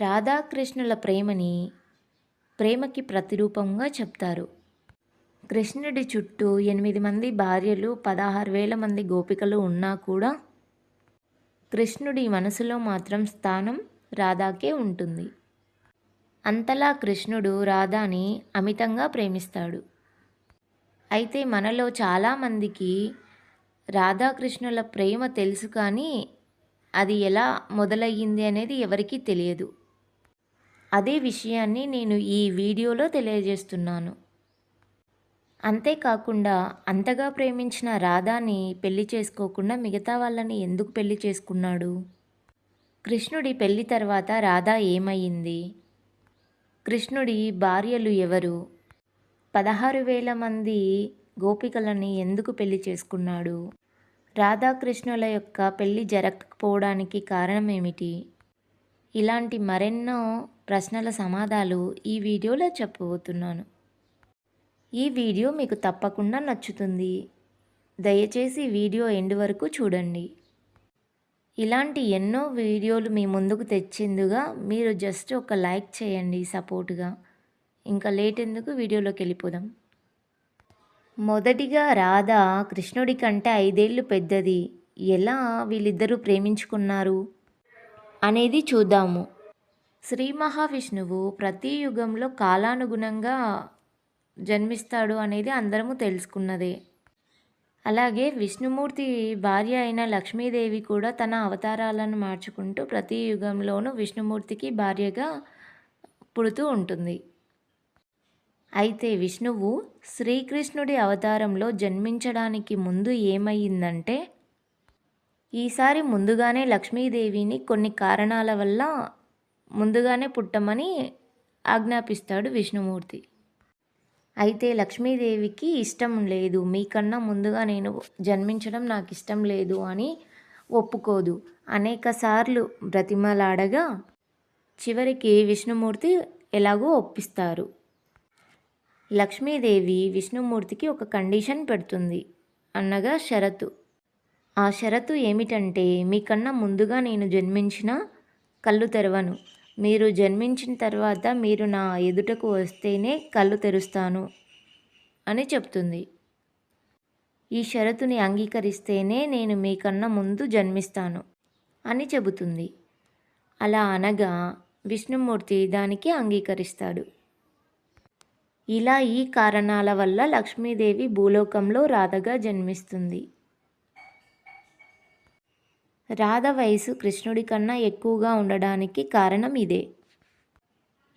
రాధాకృష్ణుల ప్రేమని ప్రేమకి ప్రతిరూపంగా చెప్తారు. కృష్ణుడి చుట్టూ ఎనిమిది మంది భార్యలు పదహారు వేల మంది గోపికలు ఉన్నా కూడా కృష్ణుడి మనసులో మాత్రం స్థానం రాధాకే ఉంటుంది. అంతలా కృష్ణుడు రాధాని అమితంగా ప్రేమిస్తాడు. అయితే మనలో చాలామందికి రాధాకృష్ణుల ప్రేమ తెలుసు కానీ అది ఎలా మొదలయ్యింది అనేది ఎవరికీ తెలియదు. అదే విషయాన్ని నేను ఈ వీడియోలో తెలియజేస్తున్నాను. అంతేకాకుండా అంతగా ప్రేమించిన రాధాని పెళ్ళి చేసుకోకుండా మిగతా వాళ్ళని ఎందుకు పెళ్ళి చేసుకున్నాడు? కృష్ణుడి పెళ్ళి తర్వాత రాధా ఏమయ్యింది? కృష్ణుడి భార్యలు ఎవరు? పదహారు వేల మంది గోపికలని ఎందుకు పెళ్ళి చేసుకున్నాడు? రాధాకృష్ణుల యొక్క పెళ్ళి జరగకపోవడానికి కారణం ఏమిటి? ఇలాంటి మరెన్నో ప్రశ్నల సమాధానాలు ఈ వీడియోలో చెప్పబోతున్నాను. ఈ వీడియో మీకు తప్పకుండా నచ్చుతుంది. దయచేసి వీడియో ఎండ్ వరకు చూడండి. ఇలాంటి ఎన్నో వీడియోలు మీ ముందుకు తెచ్చేందుగా మీరు జస్ట్ ఒక లైక్ చేయండి సపోర్ట్గా. ఇంకా లేట్ ఎందుకు? వీడియోలోకి వెళ్ళిపోదాం. మొదటిగా రాధ కృష్ణుడి కంటే ఐదేళ్ళు పెద్దది. ఎలా వీళ్ళిద్దరూ ప్రేమించుకున్నారు అనేది చూద్దాము. శ్రీ మహావిష్ణువు ప్రతి యుగంలో కాలానుగుణంగా జన్మిస్తాడు అనేది అందరము తెలుసుకున్నదే. అలాగే విష్ణుమూర్తి భార్య అయిన లక్ష్మీదేవి కూడా తన అవతారాలను మార్చుకుంటూ ప్రతి యుగంలోనూ విష్ణుమూర్తికి భార్యగా పుడుతూ ఉంటుంది. అయితే విష్ణువు శ్రీకృష్ణుడి అవతారంలో జన్మించడానికి ముందు ఏమయ్యిందంటే ఈసారి ముందుగానే లక్ష్మీదేవిని కొన్ని కారణాల వల్ల ముందుగానే పుట్టమని ఆజ్ఞాపిస్తాడు విష్ణుమూర్తి. అయితే లక్ష్మీదేవికి ఇష్టం లేదు. మీకన్నా ముందుగా నేను జన్మించడం నాకు ఇష్టం లేదు అని ఒప్పుకోదు. అనేకసార్లు బ్రతిమలాడగా చివరికి విష్ణుమూర్తి ఎలాగో ఒప్పిస్తారు. లక్ష్మీదేవి విష్ణుమూర్తికి ఒక కండిషన్ పెడుతుంది. అనగా షరతు. ఆ షరతు ఏమిటంటే మీకన్నా ముందుగా నేను జన్మించిన కళ్ళు తెరవను. మీరు జన్మించిన తర్వాత మీరు నా ఎదుటకు వస్తేనే కళ్ళు తెరుస్తాను అని చెప్తుంది. ఈ షరతుని అంగీకరిస్తేనే నేను మీకన్నా ముందు జన్మిస్తాను అని చెబుతుంది. అలా అనగా విష్ణుమూర్తి దానికి అంగీకరిస్తాడు. ఇలా ఈ కారణాల వల్ల లక్ష్మీదేవి భూలోకంలో రాధగా జన్మిస్తుంది. రాధ వయసు కృష్ణుడి కన్నా ఎక్కువగా ఉండడానికి కారణం ఇదే.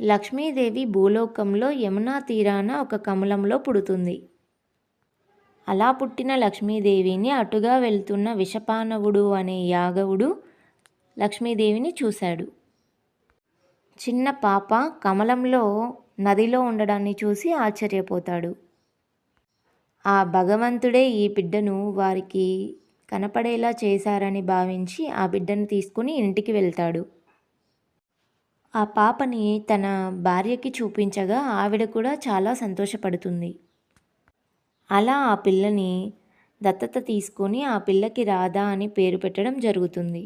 లక్ష్మీదేవి భూలోకంలో యమునా తీరాన ఒక కమలంలో పుడుతుంది. అలా పుట్టిన లక్ష్మీదేవిని అటుగా వెళ్తున్న విషపానవుడు అనే యాగవుడు లక్ష్మీదేవిని చూశాడు. చిన్న పాప కమలంలో నదిలో ఉండడాన్ని చూసి ఆశ్చర్యపోతాడు. ఆ భగవంతుడే ఈ బిడ్డను వారికి కనపడేలా చేశారని భావించి ఆ బిడ్డను తీసుకుని ఇంటికి వెళ్తాడు. ఆ పాపని తన భార్యకి చూపించగా ఆవిడ కూడా చాలా సంతోషపడుతుంది. అలా ఆ పిల్లని దత్తత తీసుకొని ఆ పిల్లకి రాధా అని పేరు పెట్టడం జరుగుతుంది.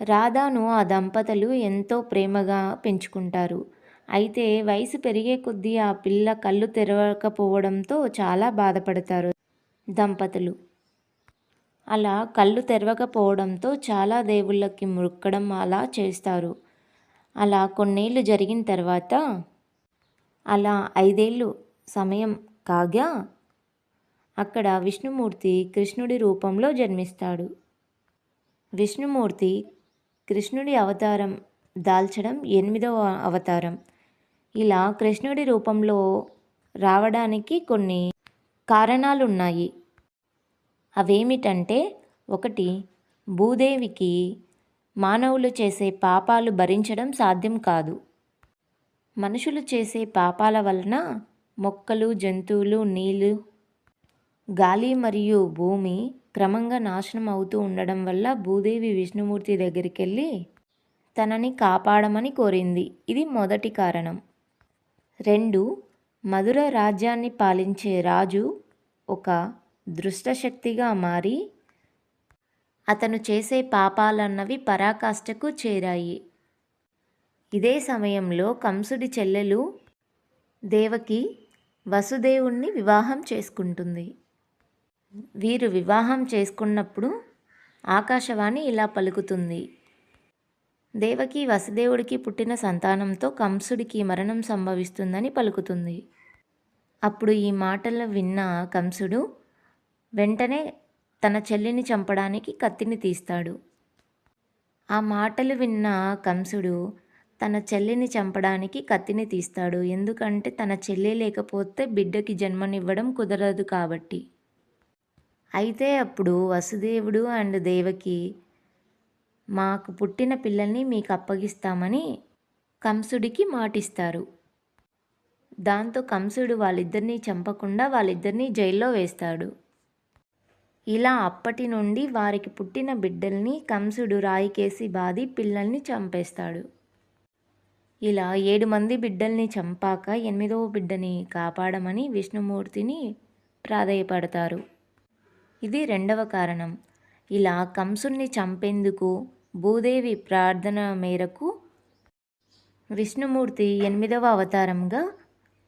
రాధాను ఆ దంపతులు ఎంతో ప్రేమగా పెంచుకుంటారు. అయితే వయసు పెరిగే కొద్దీ ఆ పిల్ల కళ్ళు తెరవకపోవడంతో చాలా బాధపడతారు దంపతులు. అలా కళ్ళు తెరవకపోవడంతో చాలా దేవుళ్ళకి మొక్కడం అలా చేస్తారు. అలా కొన్నేళ్ళు జరిగిన తర్వాత అలా ఐదేళ్ళు సమయం కాగా అక్కడ విష్ణుమూర్తి కృష్ణుడి రూపంలో జన్మిస్తాడు. విష్ణుమూర్తి కృష్ణుడి అవతారం దాల్చడం ఎనిమిదవ అవతారం. ఇలా కృష్ణుడి రూపంలో రావడానికి కొన్ని కారణాలు ఉన్నాయి అవేమిటంటే ఒకటి భూదేవికి మానవులు చేసే పాపాలు భరించడం సాధ్యం కాదు. మనుషులు చేసే పాపాల వలన మొక్కలు జంతువులు నీళ్ళు గాలి మరియు భూమి క్రమంగా నాశనం అవుతూ ఉండడం వల్ల భూదేవి విష్ణుమూర్తి దగ్గరికి వెళ్ళి తనని కాపాడమని కోరింది. ఇది మొదటి కారణం. రెండు మధుర రాజ్యాన్ని పాలించే రాజు ఒక దృష్టశక్తిగా మారి అతను చేసే పాపాలన్నవి పరాకాష్ఠకు చేరాయి. ఇదే సమయంలో కంసుడి చెల్లెలు దేవకి వసుదేవుణ్ణి వివాహం చేసుకుంటుంది. వీరు వివాహం చేసుకున్నప్పుడు ఆకాశవాణి ఇలా పలుకుతుంది. దేవకి వసుదేవుడికి పుట్టిన సంతానంతో కంసుడికి మరణం సంభవిస్తుందని పలుకుతుంది. అప్పుడు ఈ మాటలు విన్న కంసుడు వెంటనే తన చెల్లిని చంపడానికి కత్తిని తీస్తాడు. ఆ మాటలు విన్న కంసుడు తన చెల్లిని చంపడానికి కత్తిని తీస్తాడు. ఎందుకంటే తన చెల్లి లేకపోతే బిడ్డకి జన్మనివ్వడం కుదరదు కాబట్టి. అయితే అప్పుడు వసుదేవుడు అండ్ దేవకి మాకు పుట్టిన పిల్లల్ని మీకు అప్పగిస్తామని కంసుడికి మాటిస్తారు. దాంతో కంసుడు వాళ్ళిద్దరినీ చంపకుండా వాళ్ళిద్దరినీ జైల్లో వేస్తాడు. ఇలా అప్పటి నుండి వారికి పుట్టిన బిడ్డల్ని కంసుడు రాయికేసి బాది పిల్లల్ని చంపేస్తాడు. ఇలా ఏడు మంది బిడ్డల్ని చంపాక ఎనిమిదవ బిడ్డని కాపాడమని విష్ణుమూర్తిని ప్రాధేయపడతారు. ఇది రెండవ కారణం. ఇలా కంసుణ్ణి చంపేందుకు భూదేవి ప్రార్థన మేరకు విష్ణుమూర్తి ఎనిమిదవ అవతారంగా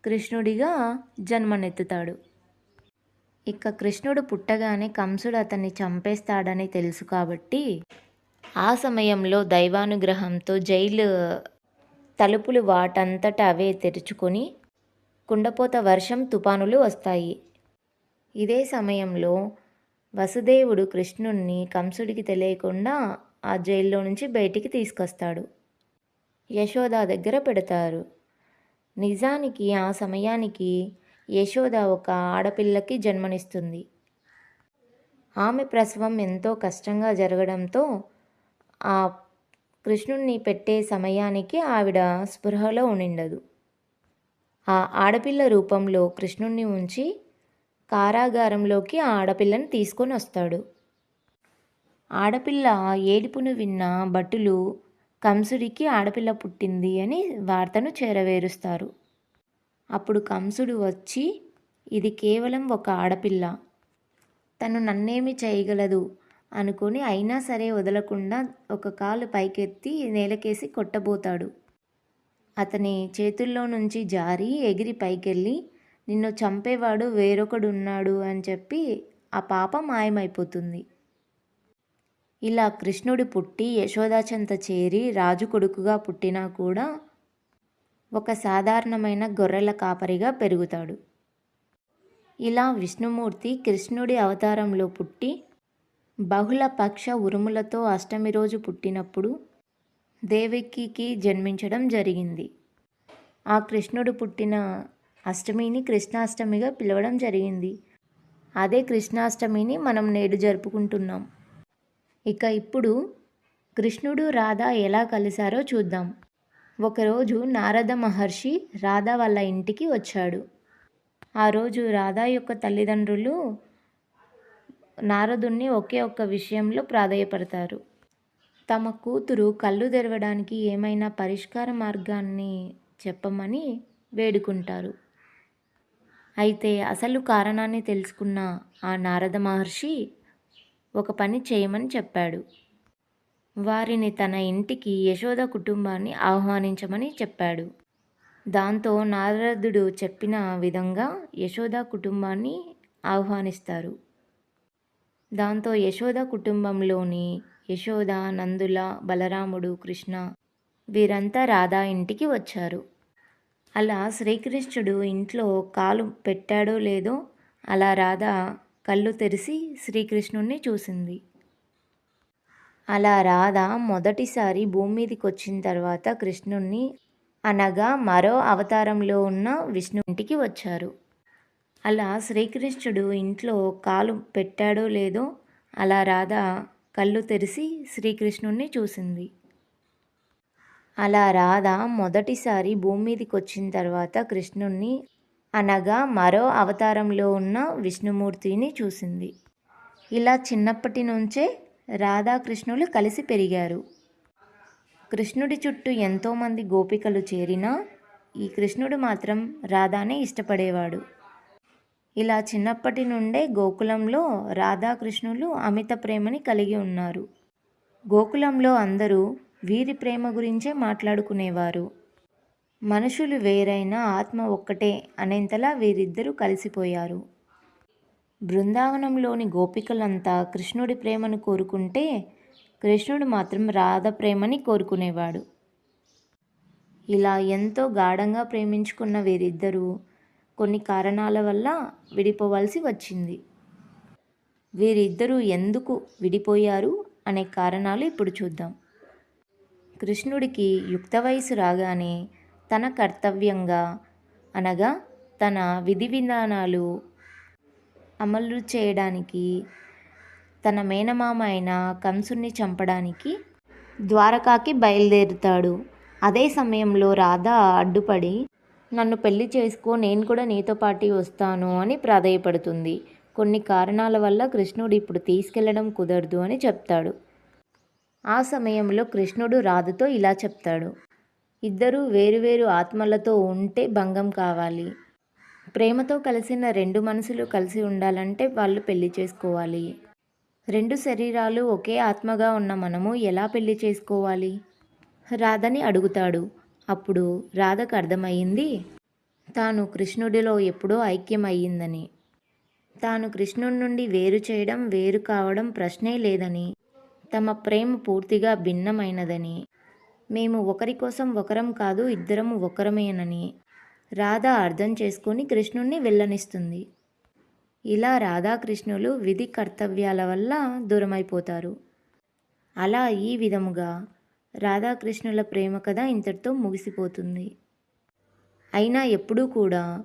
కృష్ణుడిగా జన్మనెత్తుతాడు. ఇక కృష్ణుడు పుట్టగానే కంసుడు అతన్ని చంపేస్తాడని తెలుసు కాబట్టి ఆ సమయంలో దైవానుగ్రహంతో జైలు తలుపులు వాటంతట అవే తెరుచుకొని కుండపోత వర్షం తుపానులు వస్తాయి. ఇదే సమయంలో వసుదేవుడు కృష్ణుణ్ణి కంసుడికి తెలియకుండా ఆ జైల్లో నుంచి బయటికి తీసుకొస్తాడు. యశోద దగ్గర పెడతారు. నిజానికి ఆ సమయానికి యశోద ఒక ఆడపిల్లకి జన్మనిస్తుంది. ఆమె ప్రసవం ఎంతో కష్టంగా జరగడంతో ఆ కృష్ణుణ్ణి పెట్టే సమయానికి ఆవిడ స్పృహలో ఉండిండదు. ఆ ఆడపిల్ల రూపంలో కృష్ణుణ్ణి ఉంచి కారాగారంలోకి ఆ ఆడపిల్లని తీసుకొని వస్తాడు. ఆడపిల్ల ఏడుపును విన్న భటులు కంసుడికి ఆడపిల్ల పుట్టింది అని వార్తను చేరవేరుస్తారు. అప్పుడు కంసుడు వచ్చి ఇది కేవలం ఒక ఆడపిల్ల. తను నన్నేమి చేయగలదు అనుకొని అయినా సరే వదలకుండా ఒక కాలు పైకెత్తి నేలకేసి కొట్టబోతాడు. అతని చేతుల్లో నుంచి జారి ఎగిరి పైకెళ్ళి నిన్ను చంపేవాడు వేరొకడున్నాడు అని చెప్పి ఆ పాప మాయమైపోతుంది. ఇలా కృష్ణుడు పుట్టి యశోదాచంత చేరి రాజు కొడుకుగా పుట్టినా కూడా ఒక సాధారణమైన గొర్రెల కాపరిగా పెరుగుతాడు. ఇలా విష్ణుమూర్తి కృష్ణుడి అవతారంలో పుట్టి బహుళ పక్ష ఉరుములతో అష్టమి రోజు పుట్టినప్పుడు దేవికి జన్మించడం జరిగింది. ఆ కృష్ణుడు పుట్టిన అష్టమిని కృష్ణాష్టమిగా పిలవడం జరిగింది. అదే కృష్ణాష్టమిని మనం నేడు జరుపుకుంటున్నాం. ఇక ఇప్పుడు కృష్ణుడు రాధ ఎలా కలిశారో చూద్దాం. ఒకరోజు నారద మహర్షి రాధ వాళ్ళ ఇంటికి వచ్చాడు. ఆ రోజు రాధా యొక్క తల్లిదండ్రులు నారదుణ్ణి ఒకే ఒక్క విషయంలో ప్రాధాయపడతారు. తమ కూతురు కళ్ళు తెరవడానికి ఏమైనా పరిష్కార మార్గాన్ని చెప్పమని వేడుకుంటారు. అయితే అసలు కారణాన్ని తెలుసుకున్న ఆ నారద మహర్షి ఒక పని చేయమని చెప్పాడు. వారిని తన ఇంటికి యశోద కుటుంబాన్ని ఆహ్వానించమని చెప్పాడు. దాంతో నారదుడు చెప్పిన విధంగా యశోద కుటుంబాన్ని ఆహ్వానిస్తారు. దాంతో యశోద కుటుంబంలోని యశోద నందుల బలరాముడు కృష్ణ వీరంతా రాధా ఇంటికి వచ్చారు. అలా శ్రీకృష్ణుడు ఇంట్లో కాలు పెట్టాడో లేదో అలా రాధా కళ్ళు తెరిచి శ్రీకృష్ణుణ్ణి చూసింది. అలా రాధ మొదటిసారి భూమి మీదకి వచ్చిన తర్వాత కృష్ణుణ్ణి అనగా మరో అవతారంలో ఉన్న విష్ణు ఇంటికి వచ్చారు. అలా శ్రీకృష్ణుడు ఇంట్లో కాలు పెట్టాడో లేదో అలా రాధ కళ్ళు తెరిచి శ్రీకృష్ణుణ్ణి చూసింది. అలా రాధ మొదటిసారి భూమి మీదకి వచ్చిన తర్వాత కృష్ణుణ్ణి అనగా మరో అవతారంలో ఉన్న విష్ణుమూర్తిని చూసింది. ఇలా చిన్నప్పటి నుంచే రాధాకృష్ణులు కలిసి పెరిగారు. కృష్ణుడి చుట్టూ ఎంతోమంది గోపికలు చేరినా ఈ కృష్ణుడు మాత్రం రాధానే ఇష్టపడేవాడు. ఇలా చిన్నప్పటి నుండే గోకులంలో రాధాకృష్ణులు అమిత ప్రేమని కలిగి ఉన్నారు. గోకులంలో అందరూ వీరి ప్రేమ గురించే మాట్లాడుకునేవారు. మనుషులు వేరైనా ఆత్మ ఒక్కటే అనేంతలా వీరిద్దరూ కలిసిపోయారు. బృందావనంలోని గోపికలంతా కృష్ణుడి ప్రేమను కోరుకుంటే కృష్ణుడు మాత్రం రాధ ప్రేమని కోరుకునేవాడు. ఇలా ఎంతో గాఢంగా ప్రేమించుకున్న వీరిద్దరూ కొన్ని కారణాల వల్ల విడిపోవాల్సి వచ్చింది. వీరిద్దరూ ఎందుకు విడిపోయారు అనే కారణాలు ఇప్పుడు చూద్దాం. కృష్ణుడికి యుక్త వయసు రాగానే తన కర్తవ్యంగా అనగా తన విధి విధానాలు అమలు చేయడానికి తన మేనమామ అయిన కంసుని చంపడానికి ద్వారకాకి బయలుదేరుతాడు. అదే సమయంలో రాధ అడ్డుపడి నన్ను పెళ్ళి చేసుకో నేను కూడా నీతో పాటు వస్తాను అని ప్రాధేయపడుతుంది. కొన్ని కారణాల వల్ల కృష్ణుడు ఇప్పుడు తీసుకెళ్ళడం కుదరదు అని చెప్తాడు. ఆ సమయంలో కృష్ణుడు రాధతో ఇలా చెప్తాడు. ఇద్దరూ వేరువేరు ఆత్మలతో ఉంటే భంగం కావాలి. ప్రేమతో కలిసిన రెండు మనసులు కలిసి ఉండాలంటే వాళ్ళు పెళ్ళి చేసుకోవాలి. రెండు శరీరాలు ఒకే ఆత్మగా ఉన్న మనము ఎలా పెళ్ళి చేసుకోవాలి? రాధని అడుగుతాడు. అప్పుడు రాధకు అర్థమయ్యింది తాను కృష్ణుడిలో ఎప్పుడో ఐక్యమయ్యిందని. తాను కృష్ణుడి నుండి వేరు చేయడం వేరు కావడం ప్రశ్నే లేదని. తమ ప్రేమ పూర్తిగా భిన్నమైనదని. మేము ఒకరి కోసం ఒకరం కాదు ఇద్దరము ఒకరమేనని. రాధ అర్థం చేసుకొని కృష్ణుణ్ణి వెళ్ళనిస్తుంది. ఇలా రాధాకృష్ణులు విధి కర్తవ్యాల వల్ల దూరమైపోతారు. అలా ఈ విధముగా రాధాకృష్ణుల ప్రేమ కథ ఇంతటితో ముగిసిపోతుంది. అయినా ఎప్పుడూ కూడా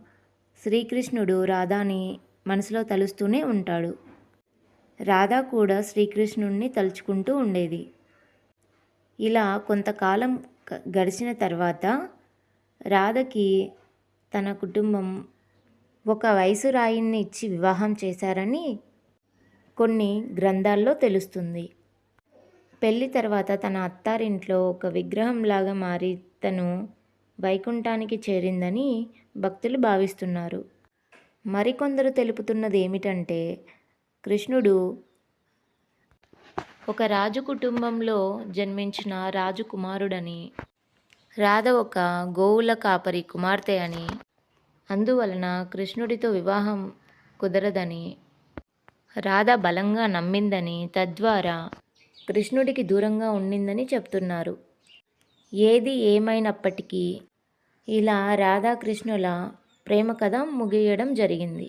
శ్రీకృష్ణుడు రాధాని మనసులో తలుస్తూనే ఉంటాడు. రాధా కూడా శ్రీకృష్ణుణ్ణి తలుచుకుంటూ ఉండేది. ఇలా కొంతకాలం గడిచిన తర్వాత రాధకి తన కుటుంబం ఒక వయసు రాయిని ఇచ్చి వివాహం చేశారని కొన్ని గ్రంథాల్లో తెలుస్తుంది. పెళ్ళి తర్వాత తన అత్తారింట్లో ఒక విగ్రహంలాగా మారి తను వైకుంఠానికి చేరిందని భక్తులు భావిస్తున్నారు. మరికొందరు తెలుపుతున్నది ఏమిటంటే కృష్ణుడు ఒక రాజు కుటుంబంలో జన్మించిన రాజు కుమారుడని రాధ ఒక గోవుల కాపరి కుమార్తె అని అందువలన కృష్ణుడితో వివాహం కుదరదని రాధ బలంగా నమ్మిందని తద్వారా కృష్ణుడికి దూరంగా ఉండిందని చెప్తున్నారు. ఏది ఏమైనప్పటికీ ఇలా రాధాకృష్ణుల ప్రేమ కథ ముగియడం జరిగింది.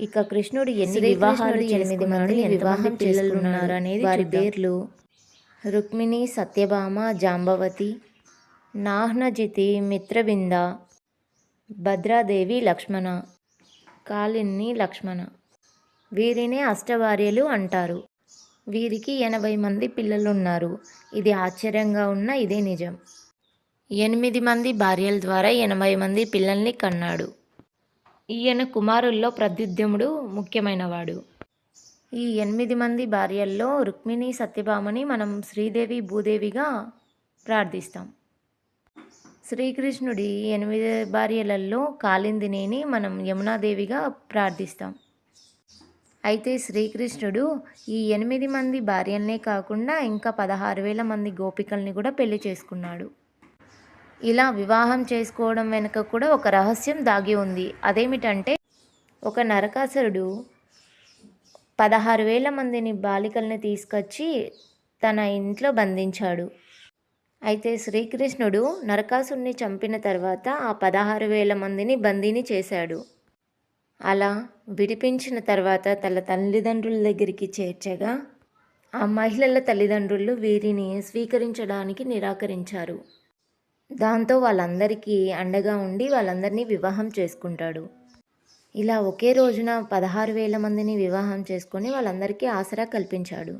ఇక కృష్ణుడు ఎన్ని వివాహాలు ఎనిమిది మంది వివాహం చేసుకున్నారు అనేది వారి పేర్లు రుక్మిణి సత్యభామ జాంబవతి నాహ్నజితి మిత్రవింద భద్రాదేవి లక్ష్మణ. కాళిన్ని లక్ష్మణ. వీరినే అష్టభార్యలు అంటారు. వీరికి ఎనభై మంది పిల్లలున్నారు. ఇది ఆశ్చర్యంగా ఉన్న ఇదే నిజం. ఎనిమిది మంది భార్యల ద్వారా ఎనభై మంది పిల్లల్ని కన్నాడు. ఈయన కుమారుల్లో ప్రద్యుద్యముడు ముఖ్యమైనవాడు. ఈ ఎనిమిది మంది భార్యల్లో రుక్మిణి సత్యభామని మనం శ్రీదేవి భూదేవిగా ప్రార్థిస్తాం. శ్రీకృష్ణుడి ఎనిమిది భార్యలలో కాలిందినేని మనం యమునాదేవిగా ప్రార్థిస్తాం. అయితే శ్రీకృష్ణుడు ఈ ఎనిమిది మంది భార్యలనే కాకుండా ఇంకా పదహారు వేల మంది గోపికల్ని కూడా పెళ్ళి చేసుకున్నాడు. ఇలా వివాహం చేసుకోవడం వెనుక కూడా ఒక రహస్యం దాగి ఉంది. అదేమిటంటే ఒక నరకాసురుడు పదహారు వేల మందిని బాలికల్ని తీసుకొచ్చి తన ఇంట్లో బంధించాడు. అయితే శ్రీకృష్ణుడు నరకాసుని చంపిన తర్వాత ఆ పదహారు వేల మందిని బందీని చేశాడు. అలా విడిపించిన తర్వాత తన తల్లిదండ్రుల దగ్గరికి చేర్చగా ఆ మహిళల తల్లిదండ్రులు వీరిని స్వీకరించడానికి నిరాకరించారు. దాంతో వాళ్ళందరికీ అండగా ఉండి వాళ్ళందరినీ వివాహం చేసుకుంటాడు. ఇలా ఒకే రోజున పదహారు వేల మందిని వివాహం చేసుకొని వాళ్ళందరికీ ఆసరా కల్పించాడు.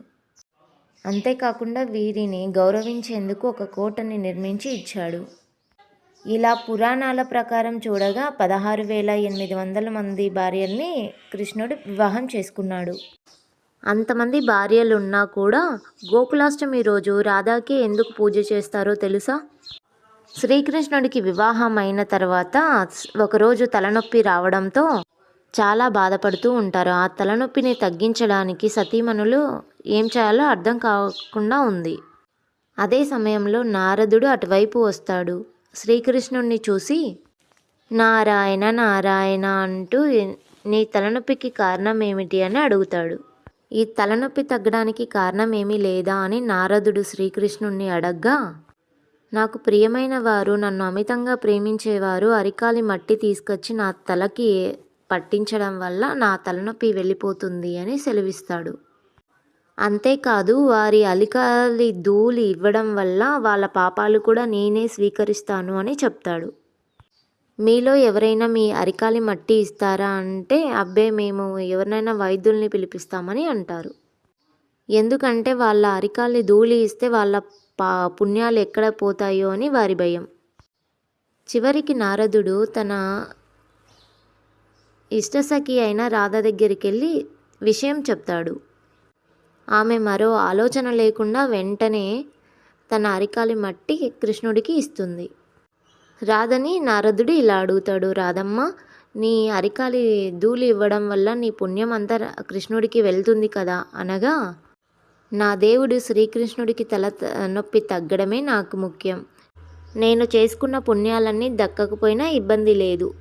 అంతేకాకుండా వీరిని గౌరవించేందుకు ఒక కోటని నిర్మించి ఇచ్చాడు. ఇలా పురాణాల ప్రకారం చూడగా పదహారు వేల ఎనిమిది వందల మంది భార్యల్ని కృష్ణుడు వివాహం చేసుకున్నాడు. అంతమంది భార్యలు ఉన్నా కూడా గోకులాష్టమి రోజు రాధాకి ఎందుకు పూజ చేస్తారో తెలుసా? శ్రీకృష్ణుడికి వివాహం అయిన తర్వాత ఒకరోజు తలనొప్పి రావడంతో చాలా బాధపడుతూ ఉంటారు. ఆ తలనొప్పిని తగ్గించడానికి సతీమణులు ఏం చేయాలో అర్థం కాకుండా ఉంది. అదే సమయంలో నారదుడు అటువైపు వస్తాడు. శ్రీకృష్ణుణ్ణి చూసి నారాయణ నారాయణ అంటూ నీ తలనొప్పికి కారణం ఏమిటి అని అడుగుతాడు. ఈ తలనొప్పి తగ్గడానికి కారణం ఏమీ లేదా అని నారదుడు శ్రీకృష్ణుణ్ణి అడగ్గా నాకు ప్రియమైన వారు నన్ను అమితంగా ప్రేమించేవారు అరికాలి మట్టి తీసుకొచ్చి నా తలకి పట్టించడం వల్ల నా తలనొప్పి వెళ్ళిపోతుంది అని సెలవిస్తాడు. అంతేకాదు వారి అలికాలి ధూళి ఇవ్వడం వల్ల వాళ్ళ పాపాలు కూడా నేనే స్వీకరిస్తాను అని చెప్తాడు. మీలో ఎవరైనా మీ అరికాలి మట్టి ఇస్తారా అంటే అబ్బే మేము ఎవరినైనా వైద్యుల్ని పిలిపిస్తామని అంటారు. ఎందుకంటే వాళ్ళ అరికాలి ధూళి ఇస్తే వాళ్ళ పా పుణ్యాలు ఎక్కడ పోతాయో అని వారి భయం. చివరికి నారదుడు తన ఇష్టసఖి అయిన రాధ దగ్గరికి వెళ్ళి విషయం చెప్తాడు. ఆమె మరో ఆలోచన లేకుండా వెంటనే తన అరికాలి మట్టి కృష్ణుడికి ఇస్తుంది. రాధని నారదుడు ఇలా అడుగుతాడు రాధమ్మ నీ అరికాలి ధూళి ఇవ్వడం వల్ల నీ పుణ్యం అంతా కృష్ణుడికి వెళ్తుంది కదా అనగా నా దేవుడు శ్రీకృష్ణుడికి తల త- నొప్పి తగ్గడమే నాకు ముఖ్యం. నేను చేసుకున్న పుణ్యాలన్నీ దక్కకపోయినా ఇబ్బంది లేదు.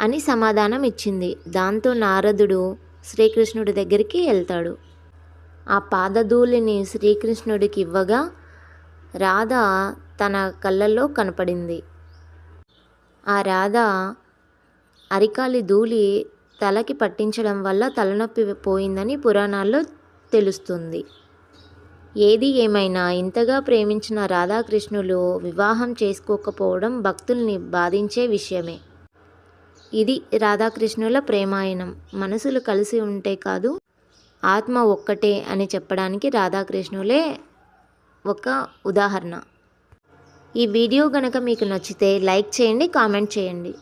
అని సమాధానం ఇచ్చింది దాంతో నారదుడు శ్రీకృష్ణుడి దగ్గరికి వెళ్తాడు. ఆ పాదధూళిని శ్రీకృష్ణుడికి ఇవ్వగా రాధ తన కళ్ళల్లో కనపడింది. ఆ రాధ అరికాలి ధూళి తలకి పట్టించడం వల్ల తలనొప్పి పోయిందని పురాణాల్లో తెలుస్తుంది. ఏది ఏమైనా ఇంతగా ప్రేమించిన రాధాకృష్ణులు వివాహం చేసుకోకపోవడం భక్తుల్ని బాధించే విషయమే. ఇది రాధాకృష్ణుల ప్రేమాయణం. మనసులు కలిసి ఉంటే కాదు ఆత్మ ఒక్కటే అని చెప్పడానికి రాధాకృష్ణులే ఒక ఉదాహరణ. ఈ వీడియో గనక మీకు నచ్చితే లైక్ చేయండి కామెంట్ చేయండి.